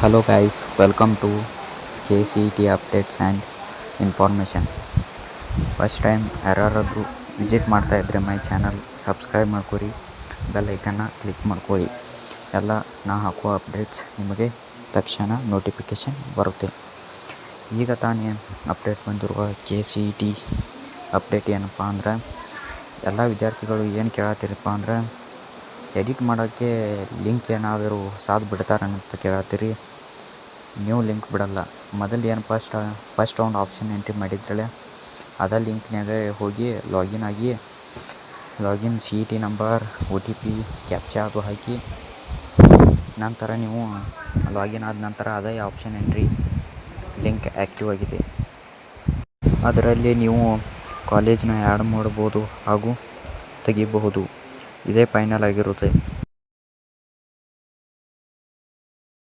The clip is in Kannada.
Hello guys, welcome to T updates and information first time ಯಾರಾದರೂ ವಿಸಿಟ್ ಮಾಡ್ತಾ ಇದ್ದರೆ ಮೈ ಚಾನಲ್ ಸಬ್ಸ್ಕ್ರೈಬ್ ಮಾಡ್ಕೊರಿ ಬೆಲ್ ಐಕನ್ನ ಕ್ಲಿಕ್ ಮಾಡ್ಕೊಳ್ಳಿ ಎಲ್ಲ ನಾ ಹಾಕುವ ಅಪ್ಡೇಟ್ಸ್ ನಿಮಗೆ ತಕ್ಷಣ ನೋಟಿಫಿಕೇಷನ್ ಬರುತ್ತೆ. ಈಗ ತಾನೇ ಅಪ್ಡೇಟ್ ಬಂದಿರುವ K C E T update ಏನಪ್ಪ ಅಂದ್ರೆ ಎಲ್ಲ ವಿದ್ಯಾರ್ಥಿಗಳು ಏನು ಕೇಳತ್ತಿರಪ್ಪ ಅಂದ್ರೆ ಎಡಿಟ್ ಮಾಡೋಕ್ಕೆ ಲಿಂಕ್ ಏನಾದರೂ ಸಾಧ್ ಅಂತ ಕೇಳತ್ತೀರಿ. ನೀವು ಲಿಂಕ್ ಬಿಡಲ್ಲ. ಮೊದಲು ಏನು ಫಸ್ಟ್ ಫಸ್ಟ್ ಒಂದು ಆಪ್ಷನ್ ಎಂಟ್ರಿ ಮಾಡಿದ್ರಲ್ಲ ಅದೇ ಲಿಂಕ್ನಾಗ ಹೋಗಿ ಲಾಗಿನ್ ಆಗಿ, login C E T number, O T P, captcha ಅದು ಹಾಕಿ, ನಂತರ ನೀವು ಲಾಗಿನ್ ಆದ ನಂತರ ಅದೇ ಆಪ್ಷನ್ ಎಂಟ್ರಿ ಲಿಂಕ್ ಆ್ಯಕ್ಟಿವ್ ಆಗಿದೆ. ಅದರಲ್ಲಿ ನೀವು ಕಾಲೇಜ್ನ ಆ್ಯಡ್ ಮಾಡ್ಬೋದು ಹಾಗೂ ತೆಗಿಬಹುದು. ಇದೇ ಫೈನಲ್ ಆಗಿರುತ್ತೆ